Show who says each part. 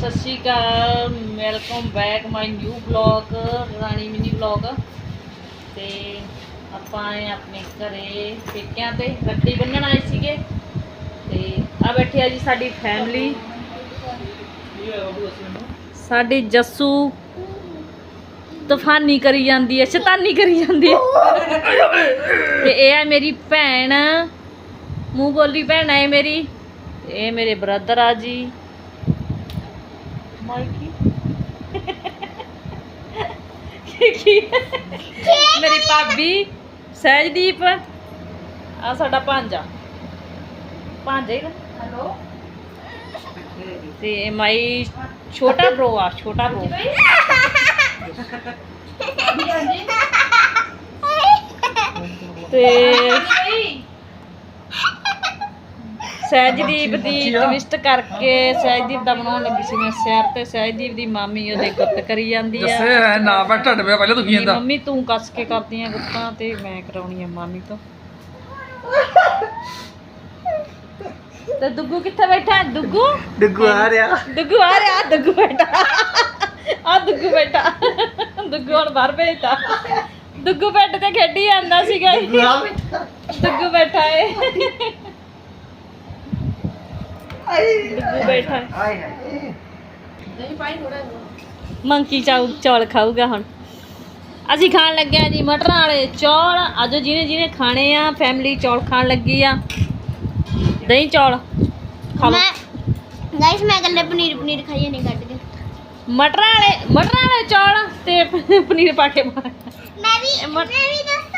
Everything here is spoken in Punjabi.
Speaker 1: ਸਤਿ ਸ਼੍ਰੀ ਅਕਾਲ welcome back my new blog Rani mini blog ਤੇ ਆਪਾਂ ਆਏ ਆਪਣੇ ਘਰੇ ਪੇਕਿਆਂ ਤੇ ਰੱਖੜੀ ਬੰਨਣ ਆਏ ਸੀਗੇ। ਤੇ ਆ ਬੈਠੀ ਆ ਜੀ ਸਾਡੀ ਫੈਮਿਲੀ ਸਾਡੀ ਜੱਸੂ ਤੂਫਾਨੀ ਕਰੀ ਜਾਂਦੀ ਹੈ, ਸ਼ੈਤਾਨੀ ਕਰੀ ਜਾਂਦੀ ਹੈ। ਤੇ ਇਹ ਆ ਮੇਰੀ ਭੈਣ, ਮੂੰਹ ਬੋਲੀ ਭੈਣ ਹੈ ਮੇਰੀ। ਇਹ ਮੇਰੇ ਬ੍ਰਦਰ ਆ ਜੀ। ਮਾਈਕੀ। ਕੀ ਮੇਰੀ ਭਾਬੀ ਸਹਿਜਦੀਪ। ਆ ਸਾਡਾ ਭਾਂਜਾ। ਭਾਂਜਾ ਹੀ ਨਾ। ਹੈਲੋ? ਤੇ ਮਾਈ ਛੋਟਾ ਬ్రో ਆ ਛੋਟਾ ਬ్రో ਤੇ ਸਹਿਜਦੀਪ ਦੀ ਟਵਿਸਟ ਕਰਕੇ ਸਹਿਜਦੀਪ ਦਾ ਬਣਾਉਣ ਲੱਗੀ ਸੀ ਮੈਂ ਸਿਰ ਤੇ। ਸਹਿਜਦੀਪ ਦੀ ਮਾਮੀ ਉਹਦੇ ਗੁੱਤ ਕਰੀ ਜਾਂਦੀ
Speaker 2: ਦੱਸੇ
Speaker 1: ਆ
Speaker 2: ਹੈ ਨਾ ਮੈਂ ਢੱਡ ਪਿਆ ਪਹਿਲਾਂ ਦੁਖੀ ਜਾਂਦਾ।
Speaker 1: ਮੰਮੀ ਤੂੰ ਕੱਸ ਕੇ ਕਰਦੀ ਆ ਗੁੱਤਾਂ ਤੇ ਮੈਂ ਕਰਾਉਣੀ ਆ ਮਾਮੀ ਤੋਂ। ਤੇ ਦੁੱਗੂ ਕਿੱਥੇ ਬੈਠਾ? ਹੈ? ਦੁੱਗੂ
Speaker 2: ਡਿੱਗੂ ਆ ਰਿਹਾ।
Speaker 1: ਦੁੱਗੂ ਆ ਰਿਹਾ ਦੁੱਗੂ ਬੈਠਾ। ਆ ਦੁੱਗੂ ਬੈਠਾ। ਦੁੱਗੂ ਹੁਣ ਬਾਹਰ ਭੇਜਤਾ। ਦੁੱਗੂ ਬੈੱਡ ਤੇ ਖੇਡੀ ਜਾਂਦਾ ਸੀਗਾ। ਦੁੱਗੂ ਬੈਠਾ ਏ। ਬੈਠਾ। ਮੰਕੀ ਚਾਉ ਚੌਲ ਖਾਊਗਾ ਹੁਣ। ਅਸੀਂ ਖਾਣ ਲੱਗੇ ਆ ਜੀ ਮਟਰਾਂ ਵਾਲੇ ਚੌਲ। ਅੱਜ ਜਿਹਨੇ ਜਿਹਨੇ ਖਾਣੇ ਆ ਫੈਮਿਲੀ ਚੌਲ ਖਾਣ ਲੱਗੀ ਆ। ਦਹੀਂ ਚੌਲ ਖਾ ਲਓ।
Speaker 3: ਮੈਂ ਗਾਇਸ ਮੈਂ ਕੱਲੇ ਪਨੀਰ ਪਨੀਰ ਖਾਈਏ ਨਹੀਂ ਕੱਢ ਕੇ।
Speaker 1: ਮਟਰਾਂ ਵਾਲੇ ਮਟਰਾਂ ਵਾਲੇ ਚੌਲ ਤੇ ਪਨੀਰ ਪਾ ਕੇ
Speaker 3: ਮੈਂ ਵੀ ਮੈਂ ਵੀ ਦੱਸ